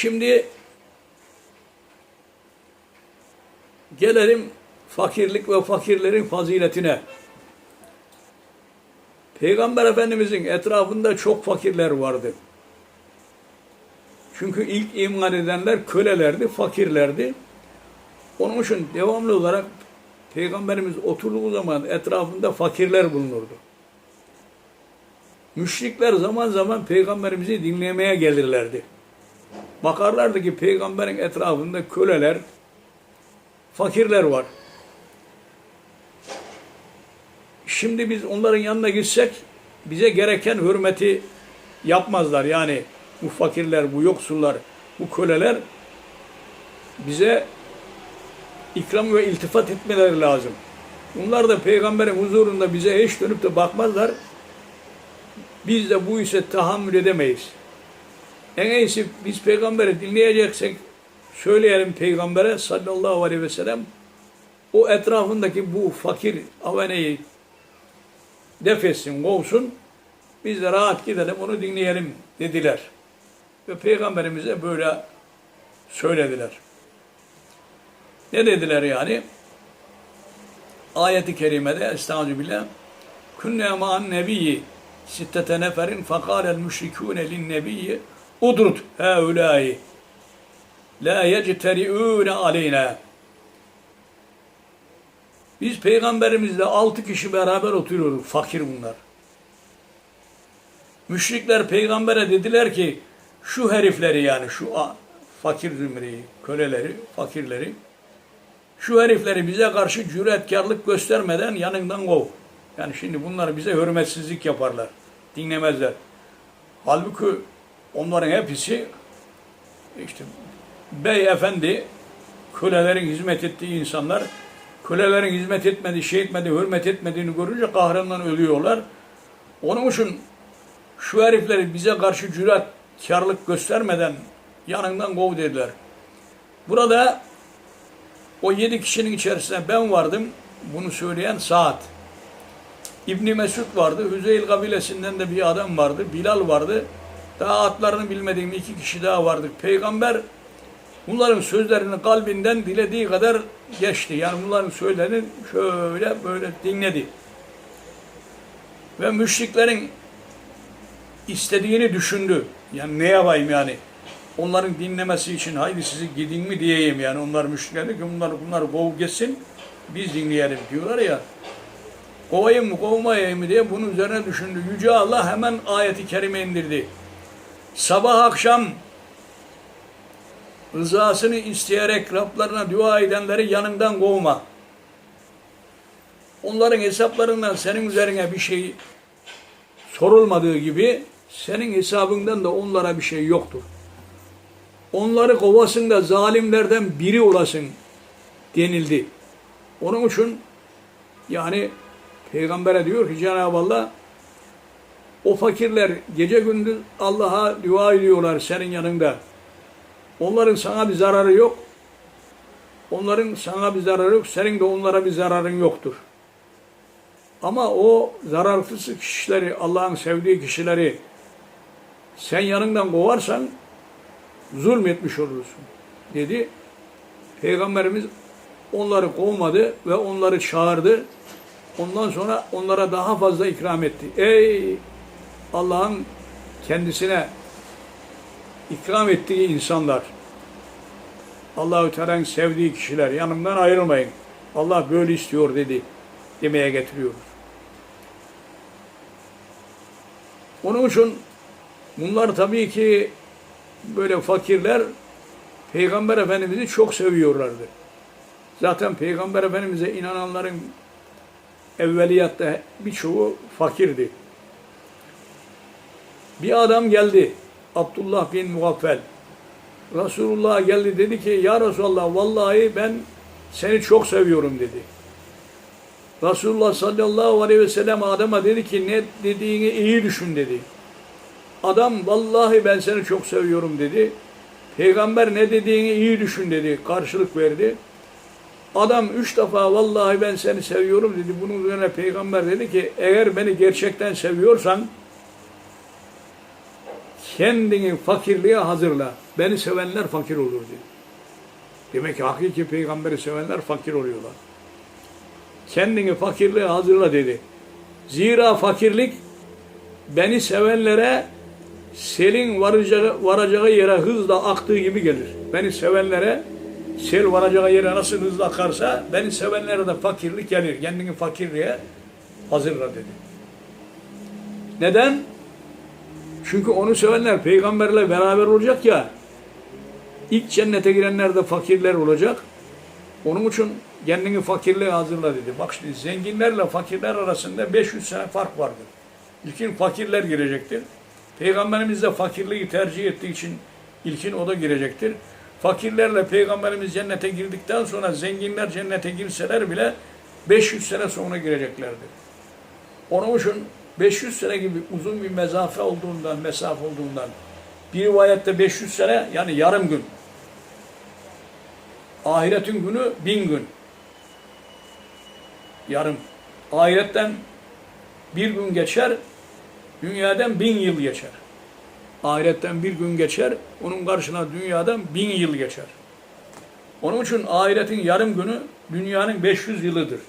Şimdi gelelim fakirlik ve fakirlerin faziletine. Peygamber Efendimizin etrafında çok fakirler vardı. Çünkü ilk iman edenler kölelerdi, fakirlerdi. Onun için devamlı olarak Peygamberimiz oturduğu zaman etrafında fakirler bulunurdu. Müşrikler zaman zaman Peygamberimizi dinlemeye gelirlerdi. Bakarlardı ki Peygamberin etrafında köleler, fakirler var. Şimdi biz onların yanına gitsek bize gereken hürmeti yapmazlar. Yani bu fakirler, bu yoksullar, bu köleler bize ikram ve iltifat etmeleri lazım. Bunlar da peygamberin huzurunda bize hiç dönüp de bakmazlar. Biz de bu işe tahammül edemeyiz. En iyisi biz peygamberi dinleyeceksek söyleyelim peygambere sallallahu aleyhi ve sellem o etrafındaki bu fakir aveneyi def etsin, kovsun. Biz de rahat gidelim onu dinleyelim dediler. Ve peygamberimize böyle söylediler. Ne dediler yani? Ayeti kerimede estağfirullah. Künne ma'an nebiyyi sittete neferin fekâlel müşrikûne lin nebiyyi udrut haulâi la yecteriûne aleyna. Biz peygamberimizle altı kişi beraber oturuyoruz. Fakir bunlar. Müşrikler peygambere dediler ki şu herifleri yani şu fakir zümreyi, köleleri, fakirleri şu herifleri bize karşı cüretkarlık göstermeden yanından kov. Yani şimdi bunlar bize hürmetsizlik yaparlar. Dinlemezler. Halbuki onların hepsi işte bey efendi kölelerin hizmet ettiği insanlar kölelerin hizmet etmediği, şey etmediği, hürmet etmediğini görünce kahrından ölüyorlar. Onun için şu herifleri bize karşı cüretkarlık göstermeden yanından kov dediler. Burada o yedi kişinin içerisinde ben vardım. Bunu söyleyen Saat. İbni Mesud vardı. Hüzeyl kabilesinden de bir adam vardı. Bilal vardı. Daha atlarını bilmediğim iki kişi daha vardı. Peygamber bunların sözlerini kalbinden dilediği kadar geçti. Yani bunların sözlerini şöyle böyle dinledi. Ve müşriklerin istediğini düşündü. Yani ne yapayım yani? Onların dinlemesi için haydi sizi gidin mi diyeyim yani. Onlar müşrikler ki bunlar, bunlar kov geçsin biz dinleyelim diyorlar ya. Kovayım mı kovmayayım mı diye bunun üzerine düşündü. Yüce Allah hemen ayeti kerime indirdi. Sabah akşam rızasını isteyerek Rablarına dua edenleri yanından kovma. Onların hesaplarından senin üzerine bir şey sorulmadığı gibi senin hesabından da onlara bir şey yoktur. Onları kovasın da zalimlerden biri olasın denildi. Onun için yani Peygamber'e diyor ki Cenab-ı Allah o fakirler gece gündüz Allah'a dua ediyorlar senin yanında. Onların sana bir zararı yok. Onların sana bir zararı yok. Senin de onlara bir zararın yoktur. Ama o zararsız kişileri, Allah'ın sevdiği kişileri sen yanından kovarsan zulmetmiş olursun dedi. Peygamberimiz onları kovmadı ve onları çağırdı. Ondan sonra onlara daha fazla ikram etti. Ey Allah'ın kendisine ikram ettiği insanlar. Allahü Teala'nın sevdiği kişiler yanımdan ayrılmayın. Allah böyle istiyor dedi demeye getiriyoruz. Onun için bunlar tabii ki böyle fakirler Peygamber Efendimiz'i çok seviyorlardı. Zaten Peygamber Efendimiz'e inananların evveliyatta birçoğu fakirdi. Bir adam geldi. Abdullah bin Mugaffel. Resulullah geldi dedi ki ya Resulallah vallahi ben seni çok seviyorum dedi. Resulullah sallallahu aleyhi ve sellem adama dedi ki ne dediğini iyi düşün dedi. Adam vallahi ben seni çok seviyorum dedi. Peygamber ne dediğini iyi düşün dedi. Karşılık verdi. Adam üç defa vallahi ben seni seviyorum dedi. Bunun üzerine peygamber dedi ki eğer beni gerçekten seviyorsan kendini fakirliğe hazırla. Beni sevenler fakir olur diyor. Demek ki hakiki peygamberi sevenler fakir oluyorlar. Kendini fakirliğe hazırla dedi. Zira fakirlik beni sevenlere selin varacağı, varacağı yere hızla aktığı gibi gelir. Beni sevenlere sel varacağı yere nasıl hızla akarsa beni sevenlere de fakirlik gelir. Kendini fakirliğe hazırla dedi. Neden? Çünkü onu sevenler peygamberle beraber olacak ya. İlk cennete girenler de fakirler olacak. Onun için kendini fakirliğe hazırla dedi. Bak şimdi zenginlerle fakirler arasında 500 sene fark vardır. İlkin fakirler girecektir. Peygamberimiz de fakirliği tercih ettiği için ilkin o da girecektir. Fakirlerle peygamberimiz cennete girdikten sonra zenginler cennete girseler bile 500 sene sonra gireceklerdir. Onun için 500 sene gibi uzun bir mesafe olduğundan, mesafe olduğundan bir rivayette 500 sene yani yarım gün. Ahiretin günü bin gün. Yarım. Ahiretten bir gün geçer, dünyadan bin yıl geçer. Ahiretten bir gün geçer, onun karşına dünyadan bin yıl geçer. Onun için ahiretin yarım günü dünyanın 500 yılıdır.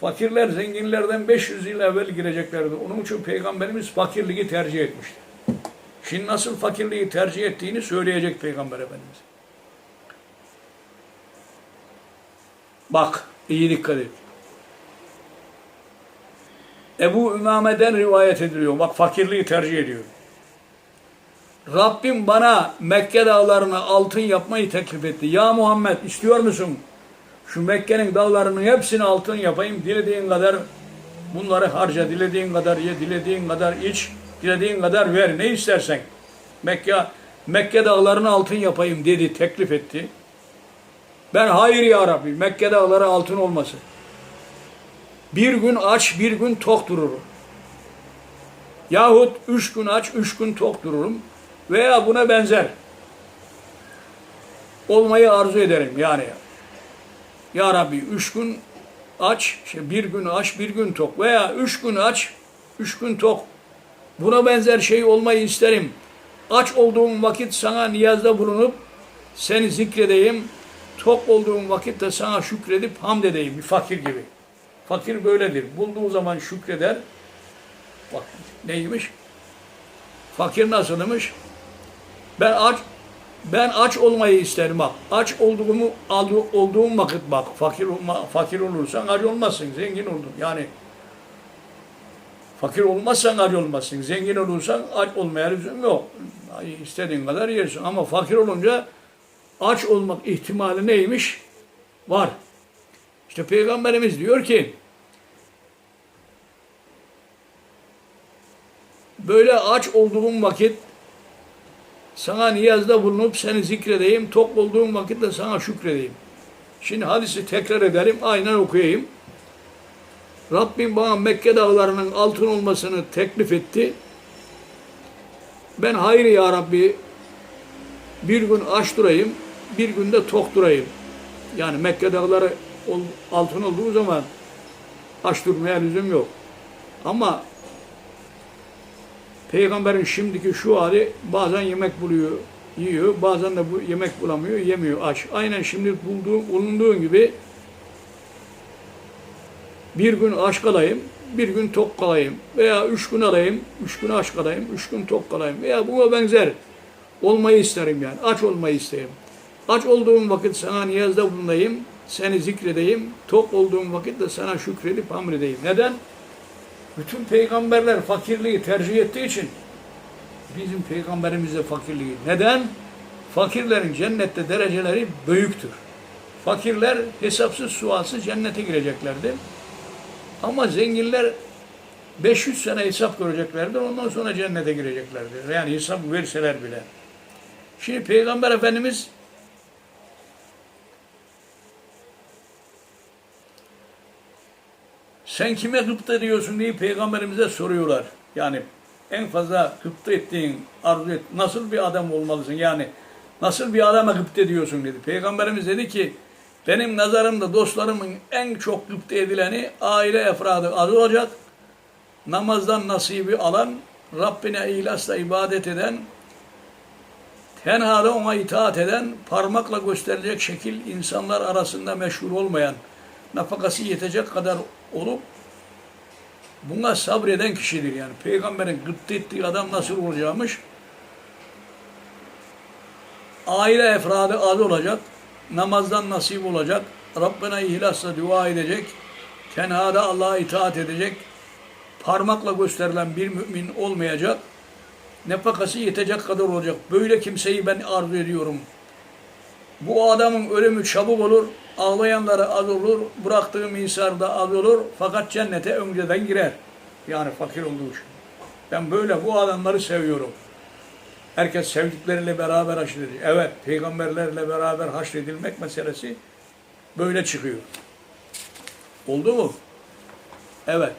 Fakirler zenginlerden 500 yıl evvel gireceklerdi. Onun için Peygamberimiz fakirliği tercih etmişti. Şimdi nasıl fakirliği tercih ettiğini söyleyecek Peygamber Efendimiz. Bak, iyi dikkat et. Ebu Ümame'den rivayet ediliyor. Bak fakirliği tercih ediyor. Rabbim bana Mekke dağlarına altın yapmayı teklif etti. Ya Muhammed istiyor musun? Şu Mekke'nin dağlarının hepsini altın yapayım. Dilediğin kadar bunları harca, dilediğin kadar ye, dilediğin kadar iç, dilediğin kadar ver. Ne istersen. Mekke, Mekke dağlarını altın yapayım dedi, teklif etti. Ben hayır ya Rabbi, Mekke dağları altın olmasın. Bir gün aç, bir gün tok dururum. Yahut üç gün aç, üç gün tok dururum. Veya buna benzer. Olmayı arzu ederim yani. Ya Rabbi üç gün aç, işte bir gün aç, bir gün tok. Veya üç gün aç, üç gün tok. Buna benzer şey olmayı isterim. Aç olduğum vakit sana niyazda bulunup seni zikredeyim. Tok olduğum vakit de sana şükredip hamd edeyim. Bir fakir gibi. Fakir böyledir. Bulduğu zaman şükreder. Bak neymiş? Fakir nasılmış? Ben aç ben aç olmayı isterim bak. Aç olduğumu olduğum vakit bak. Fakir olma, fakir olursan aç olmazsın. Zengin oldun. Yani fakir olmazsan aç olmazsın. Zengin olursan aç olmaya lüzum yok. İstediğin kadar yersin. Ama fakir olunca aç olmak ihtimali neymiş? Var. İşte Peygamberimiz diyor ki böyle aç olduğum vakit sana niyazda bulunup seni zikredeyim, tok olduğum vakit de sana şükredeyim. Şimdi hadisi tekrar edelim, aynen okuyayım. Rabbim bana Mekke dağlarının altın olmasını teklif etti. Ben hayır ya Rabbi bir gün aç durayım, bir günde tok durayım. Yani Mekke dağları altın olduğu zaman aç durmaya lüzum yok. Ama Peygamberin şimdiki şu hali bazen yemek buluyor, yiyor, bazen de bu yemek bulamıyor, yemiyor, aç. Aynen şimdi bulduğum, bulunduğun gibi bir gün aç kalayım, bir gün tok kalayım veya üç gün alayım, üç gün aç kalayım, üç gün tok kalayım veya buna benzer olmayı isterim yani, aç olmayı isterim. Aç olduğum vakit sana niyazda bulunayım, seni zikredeyim, tok olduğum vakit de sana şükredip hamredeyim. Neden? Bütün peygamberler fakirliği tercih ettiği için bizim peygamberimiz de fakirliği. Neden? Fakirlerin cennette dereceleri büyüktür. Fakirler hesapsız sualsız cennete gireceklerdir. Ama zenginler 500 sene hesap göreceklerdir. Ondan sonra cennete gireceklerdir. Yani hesap verseler bile. Şimdi Peygamber Efendimiz sen kime gıpta ediyorsun diye peygamberimize soruyorlar. Yani en fazla gıpta ettiğin, arzu et, nasıl bir adam olmalısın? Yani nasıl bir adama gıpta ediyorsun dedi. Peygamberimiz dedi ki benim nazarımda dostlarımın en çok gıpta edileni aile efradı az olacak. Namazdan nasibi alan Rabbine ihlasla ibadet eden, tenhada ona itaat eden, parmakla gösterilecek şekil insanlar arasında meşhur olmayan, nafakası yetecek kadar olup buna sabreden kişidir yani. Peygamberin gıpta ettiği adam nasıl olacakmış? Aile efradı az olacak, namazdan nasip olacak, Rabbine ihlasla dua edecek, tenhada Allah'a itaat edecek, parmakla gösterilen bir mümin olmayacak, nefakası yetecek kadar olacak. Böyle kimseyi ben arzu ediyorum. Bu adamın ölümü çabuk olur, ağlayanları az olur, bıraktığı misarda az olur, fakat cennete önceden girer. Yani fakir olduğu için. Ben böyle bu adamları seviyorum. Herkes sevdikleriyle beraber haşredilir. Evet, peygamberlerle beraber haşredilmek meselesi böyle çıkıyor. Oldu mu? Evet.